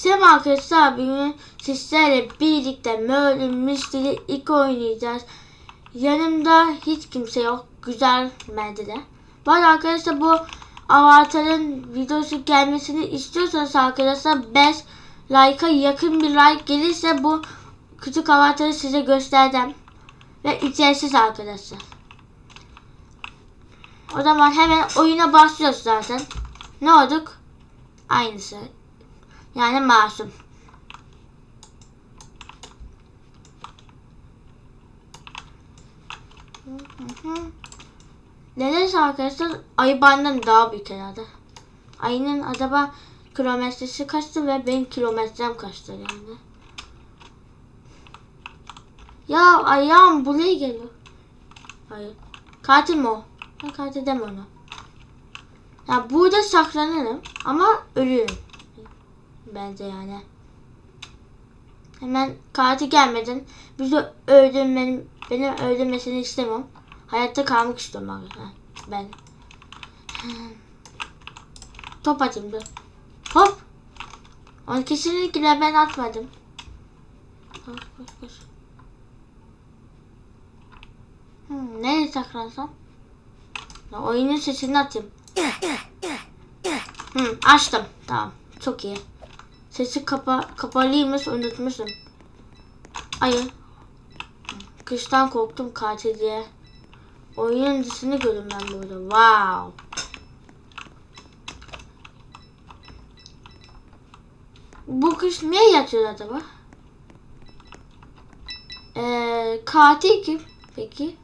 Selam arkadaşlar bugün sizlerle birlikte Murder Mystery 2 oynayacağız. Yanımda hiç kimse yok. Güzel bence de. Bu arkadaşlar bu avatarın videosu gelmesini istiyorsanız arkadaşlar 5 like'a yakın bir like gelirse bu küçük avatarı size göstereceğim. Ve ücretsiz arkadaşlar. O zaman hemen oyuna başlıyoruz zaten. Ne olduk? Aynısı. Yani masum. Nedense arkadaşlar ayı benden daha büyük herhalde. Ayının acaba kilometresi kaçtı ve benim kilometrem kaçtı yani. Ya ayağım buraya geliyor. Hayır. Katil mi o? Ben katil deme ona. Ya burada saklanırım ama ölüyorum. Bence yani. Hemen katil gelmeden bizi öldürmenin, beni öldürmesini istemem. Hayatta kalmak istiyorum arkadaşlar. Ben. Top atayım dur. Hop. Onu kesinlikle ben atmadım. Koş koş koş. Hmm, nereye saklansam? Ya, oyunun sesini atayım. Hmm, açtım. Tamam. Çok iyi. Sesi kapa kapalıymış unutmuşum. Ayı. Kıştan korktum katil diye. Dışını gördüm ben burada. Wow. Bu kış niye yatıyor acaba? Ee, katil kim? Peki.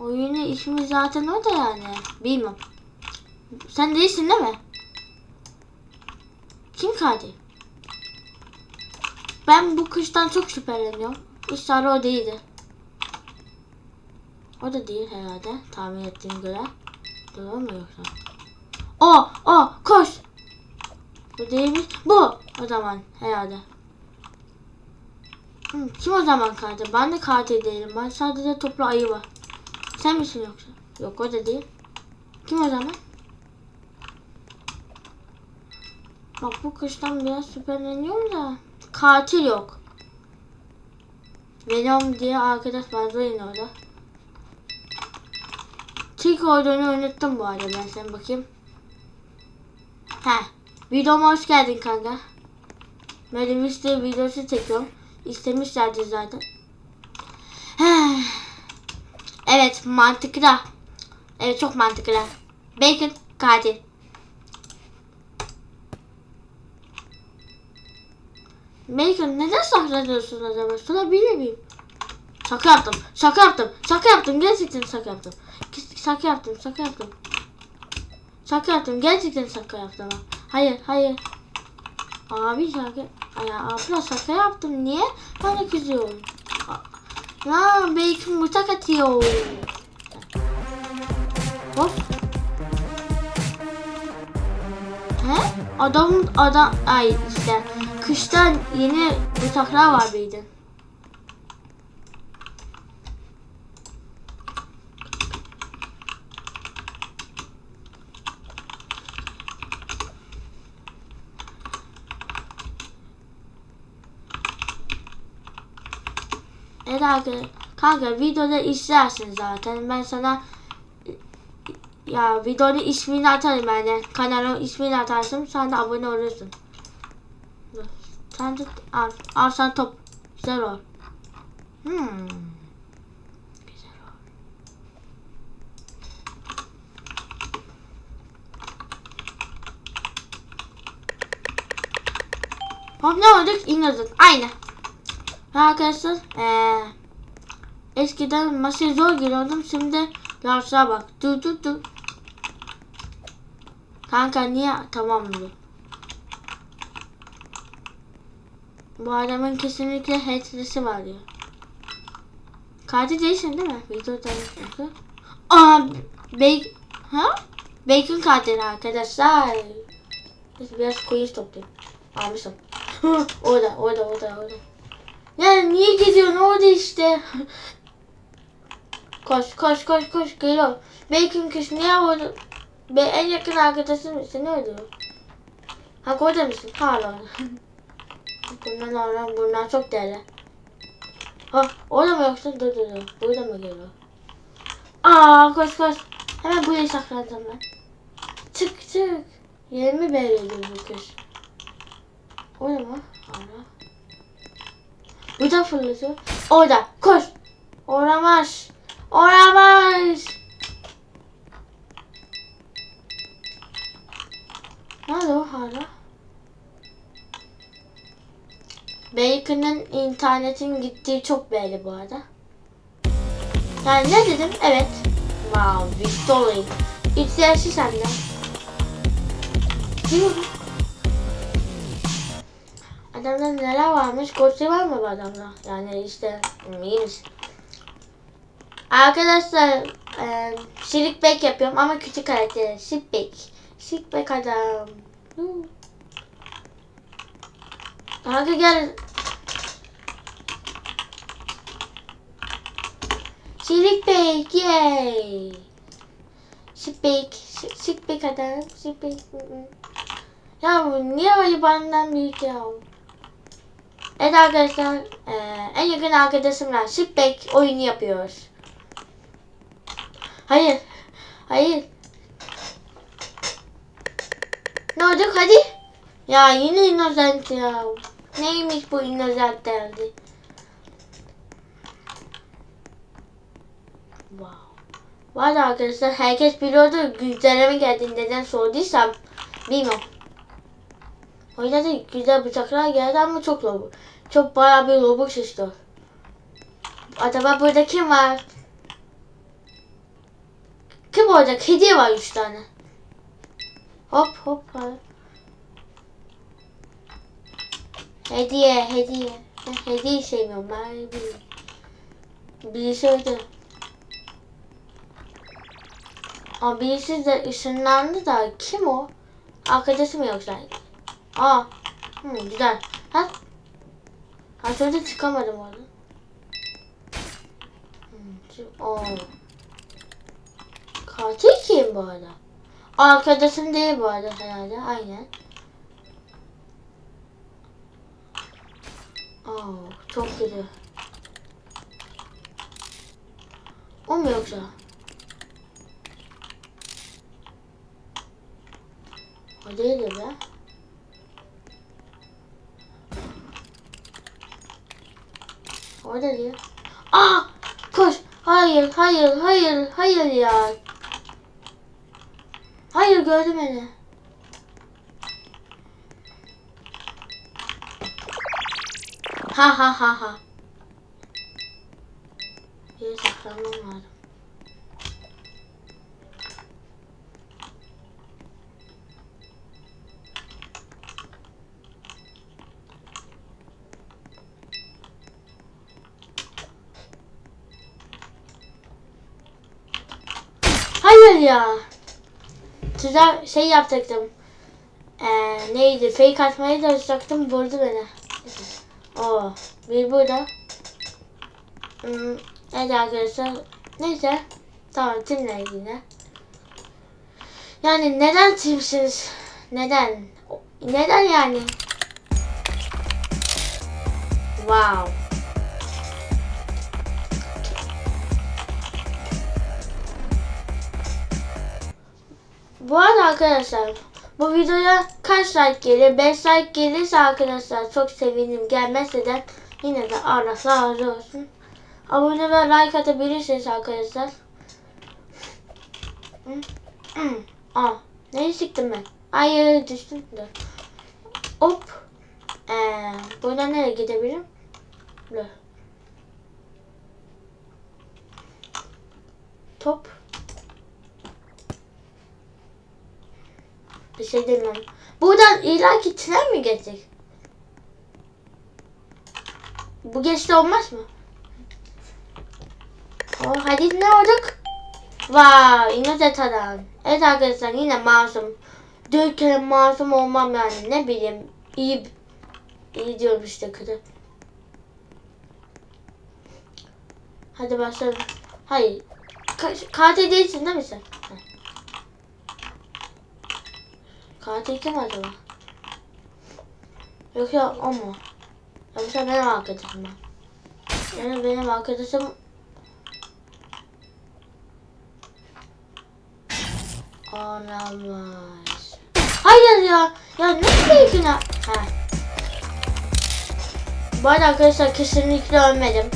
Oyunun ismi zaten o da yani. Bilmem. Sen değilsin değil mi? Kim katil? Ben bu kıştan çok şüpheleniyorum. İnşallah o değildi. O da değil herhalde. Tahmin ettiğim göre. Doğru mu yoksa? O! O! Koş! Bu değilmiş. Bu! O zaman herhalde. Kim o zaman katil? Ben de katil değilim. Ben sadece toplu ayı var. Sen misin yoksa? Yok o da değil. Kim o zaman? Bak bu kıştan biraz şüpheleniyorum da katil yok. Venom diye arkadaş vardı yine orada. Tik olduğunu unuttum bu arada ben sen bakayım. He. Videoma hoş geldin kanka. Böyle işte videosu çekiyorum. İstemişlerdi zaten. He. Evet mantıklı. Evet çok mantıklı. Bacon katil. Bacon neden saklanıyorsun acaba? Sorabilir miyim? Şaka yaptım. Şaka yaptım. Şaka yaptım. Gerçekten şaka yaptım. Şaka yaptım. Şaka yaptım. Şaka yaptım. Gerçekten şaka yaptım. Hayır. Hayır. Abi şaka. Ay abla şaka yaptım. Niye? Bana kızıyorsun. Ya bacon bıçak atıyor. Hop. He? Adamın adam ay işte kıştan yeni bıçaklar var mıydı? Evet arkadaşlar. Kanka videoda izlersin zaten. Ben sana ya videonun ismini atarım yani. Kanalın ismini atarsın. Sen de abone olursun. Sen de al. Al sen top. Güzel ol. Hmm. Güzel. Hop ne olduk? İnanın. Aynı. Arkadaşlar ee, eskiden masaya zor giriyordum şimdi yarışa bak dur dur dur kanka niye tamam mı bu adamın kesinlikle headresi var diyor katil değilsin değil mi videoda yapıyordu aa bacon ha bacon katil arkadaşlar biraz koyun toplayayım almışım orada orada orada orada ya niye gidiyorsun orada işte? koş koş koş koş geliyor. Bacon kız niye orada? Be en yakın arkadaşım seni öldürüyor. Ha koyda mısın? Hala. bunlar hala bunlar çok değerli. Ha orada mı yoksa dur dur dur. Burada mı geliyor? Aa koş koş. Hemen buraya saklandım ben. Çık çık. Yerimi belirledi bu kız. Orada mı? Hala. Burada fırlatıyor. Orada koş. Oramaz. Oramaz. Bacon'ın internetin gittiği çok belli bu arada. Yani ne dedim? Evet. Wow, Victory. İhtiyacı senden. Diyorum. Adamda neler varmış? Koçlu var mı bu adamda? Yani işte iyiymiş. Arkadaşlar e, Shirikbek yapıyorum ama küçük karakteri. Shirikbek. Shirikbek adam. Kanka gel. Shirikbek yay. Shirikbek. Shirikbek adam. Shirikbek. Ya bu niye öyle benden büyük ya? Evet arkadaşlar eee, en yakın arkadaşımla Shipback oyunu yapıyoruz. Hayır. Hayır. Ne oldu hadi. Ya yine innocent ya. Neymiş bu innocent derdi. Wow. Var arkadaşlar herkes biliyordu güncelleme geldi neden sorduysam bilmiyorum. Oyuna da güzel bıçaklar geldi ama çok lobu. Çok bayağı bir lobuk istiyor. Acaba burada kim var? Kim olacak? Hediye var üç tane. Hop hop. Hediye, hediye. Hediye sevmiyorum. Ben. Birisi öldü. Aa, birisi de ışınlandı da kim o? Arkadaşı mı yoksa? Aa, hı, güzel. Ha? Ha şurada çıkamadım orada. Oo. Katil kim bu arada? Arkadaşım değil bu arada herhalde. Aynen. Oo, çok kötü. O mu yoksa? O değildir be. Orada diyor. Aa! Koş! Hayır, hayır, hayır, hayır ya. Hayır gördü beni. Ha ha ha ha. Yere saklanmam lazım. Hayır ya. Size şey yapacaktım. Ee, neydi? Fake atmaya çalışacaktım. Vurdu beni. Oo. Bir burada. Hmm, evet arkadaşlar. Neyse. Tamam timle ilgili. Yani neden timsiz? Neden? Neden yani? Wow. Bu arada arkadaşlar bu videoya kaç like gelir? 5 like gelirse arkadaşlar çok sevinirim. Gelmezse de yine de Allah razı olsun. Abone ve like atabilirsiniz arkadaşlar. Aa, neyi çıktım ben? Hayır düştüm. Dur. Hop. Ee, buradan nereye gidebilirim? Dur. Top. Bir şey demem. Buradan ileriki tren mi geçecek? Bu geçti olmaz mı? Oh, hadi ne olacak? Vay, inat adam. Evet arkadaşlar yine masum. Dört masum olmam yani ne bileyim. İyi, iyi diyorum işte kötü. Hadi başlayalım. Hayır. Ka- katil değilsin değil mi sen? Heh. Katil kim acaba? Yoksa o mu? Yoksa benim arkadaşım mı? Yani benim arkadaşım Olamaz. Hayır ya. Ya ne keyfine? Ha. Bu arada arkadaşlar kesinlikle ölmedim.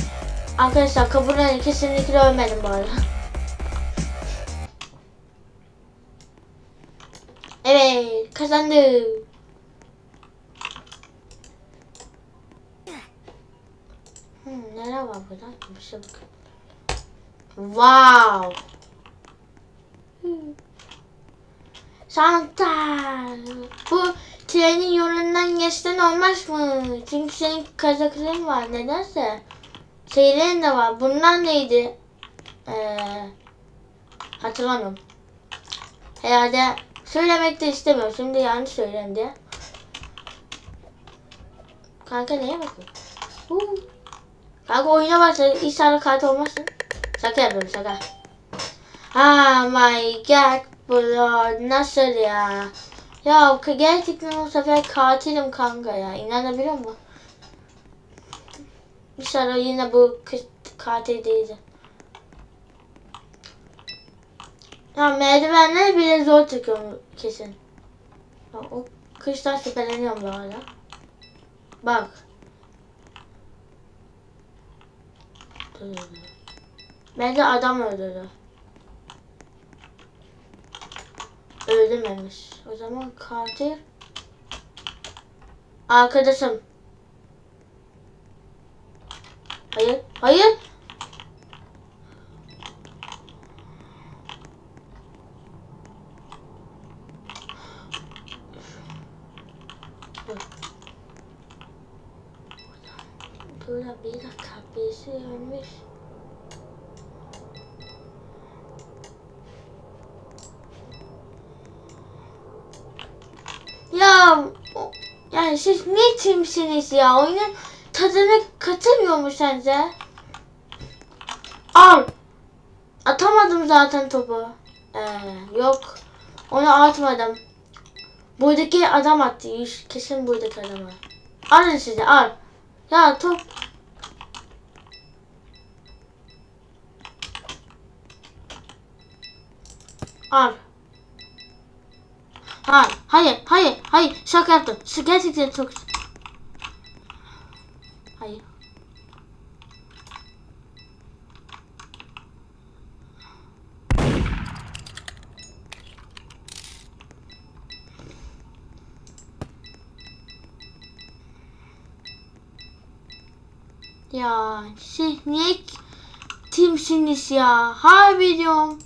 Arkadaşlar kabul edin kesinlikle ölmedim bu arada. Evet kazandım. Hmm, neler var burada? Bir şey bak. Wow. Hmm. Santa. Bu trenin yolundan geçten olmaz mı? Çünkü senin kazakların var nedense. Şeylerin de var. Bunlar neydi? Ee, hatırlamıyorum. Herhalde söylemek de istemiyorum. Şimdi yanlış söyleyeyim diye. Kanka neye bakıyorsun? Kanka oyuna başladı. İnşallah kart olmasın. Şaka yapıyorum şaka. Oh my god bro nasıl ya? Ya gerçekten o sefer katilim kanka ya. İnanabiliyor musun? İnşallah yine bu katil değildi. Ya merdivenler bile zor çıkıyor kesin. Ya, o kıştan şüpheleniyorum bu arada. Bak. Bence adam öldürdü. Öldürmemiş. O zaman katil arkadaşım. Hayır, hayır. Burada bir dakika birisi ölmüş. Ya yani siz ne timsiniz ya? Oyunun tadını katılmıyor mu sence? Al. Atamadım zaten topu. Ee, yok. Onu atmadım. Buradaki adam attı. Kesin buradaki adamı. Alın size al. Ya top. Al. Hayır, hayır, hayır, hayır. Şaka yaptım. Gerçekten çok... Hayır. Ya siz niye timsiniz ya? Harbi diyorum.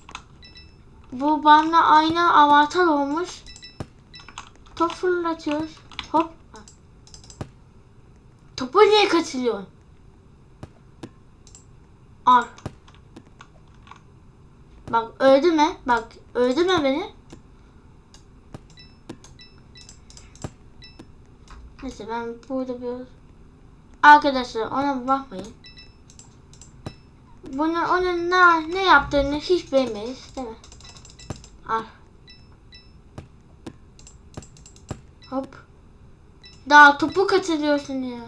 Bu bana aynı avatar olmuş. Top fırlatıyoruz. Hop. Topu niye kaçırıyorsun? Al. Bak öldürme. Bak öldürme beni. Neyse ben burada bir... Arkadaşlar ona bakmayın. Bunu onun ne, ne yaptığını hiç bilmeyiz değil mi? Al. Hop. Daha topu kaçırıyorsun ya.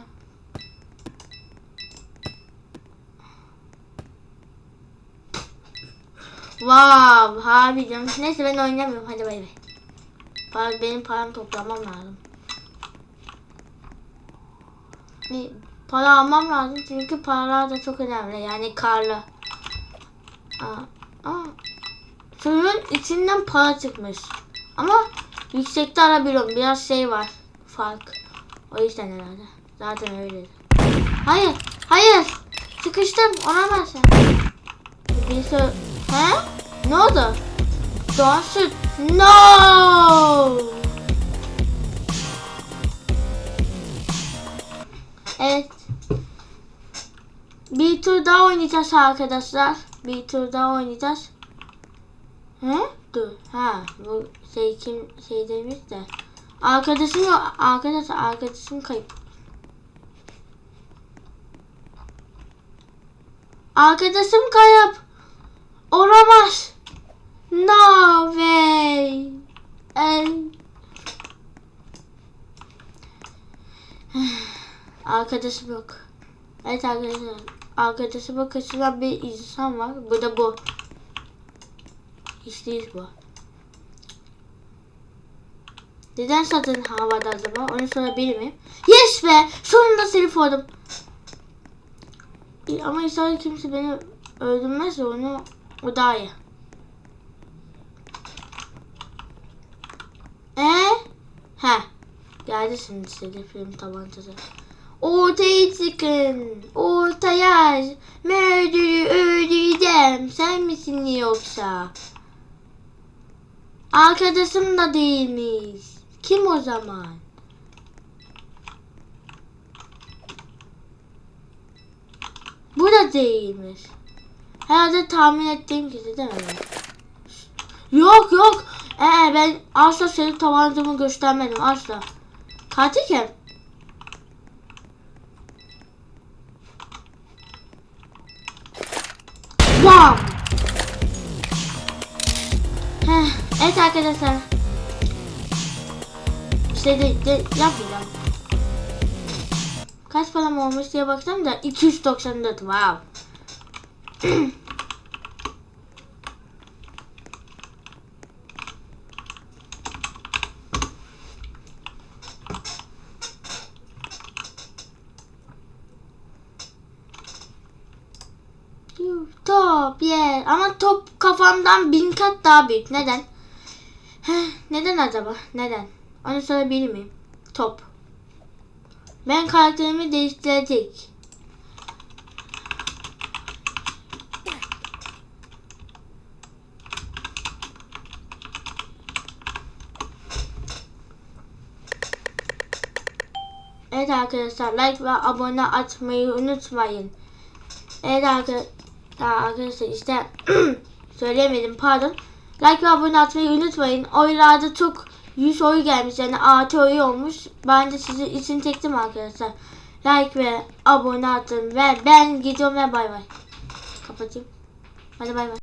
Wow, harbi canım. Neyse ben oynamıyorum. Hadi bay bay. Benim paramı toplamam lazım. Ne- Para almam lazım çünkü paralar da çok önemli. Yani karlı. Aa, aa. Suyun içinden para çıkmış. Ama yüksekte arabiliyorum. Biraz şey var. Fark. O yüzden herhalde. Zaten öyle. Hayır. Hayır. Sıkıştım. Olamaz ya. Bir sor... He? Ne oldu? Doğan süt. No! Evet. Bir tur daha oynayacağız arkadaşlar. Bir tur daha oynayacağız. He? Dur. Ha, bu şey kim şey demiş de. Arkadaşım yok. Arkadaş arkadaşım kayıp. Arkadaşım kayıp. Olamaz. No way. El. Arkadaşım yok. Evet arkadaşlar. Arkadaşıma kaçıran bir insan var. Bu da bu. Değil bu. Neden satın havada acaba? Onu sorabilir miyim? Yes be! Sonunda seni oldum. Ama inşallah kimse beni öldürmezse onu o daha iyi. Ee? He. Geldi şimdi size film tabancası. Ortaya çıkın. Ortaya. Murder'ı öldüreceğim. Sen misin yoksa? Arkadaşım da değilmiş. Kim o zaman? Bu da değilmiş. Herhalde tahmin ettiğim kişi değil mi? Yok yok. Ee, ben asla senin tabancamı göstermedim asla. Katil evet arkadaşlar. Şey de, de yapmayacağım. Kaç param olmuş diye baksam da 294 wow. Top yeah. Ama top kafamdan bin kat daha büyük. Neden? Neden acaba? Neden? Onu sorabilir miyim? Top. Ben karakterimi değiştirecek. Evet arkadaşlar like ve abone atmayı unutmayın. Evet arkadaşlar, arkadaşlar işte söyleyemedim pardon. Like ve abone atmayı unutmayın. Oylarda çok 100 oy gelmiş yani artı oy olmuş. Ben de sizin için çektim arkadaşlar. Like ve abone atın ve ben gidiyorum ve bay bay. Kapatayım. Hadi bay bay.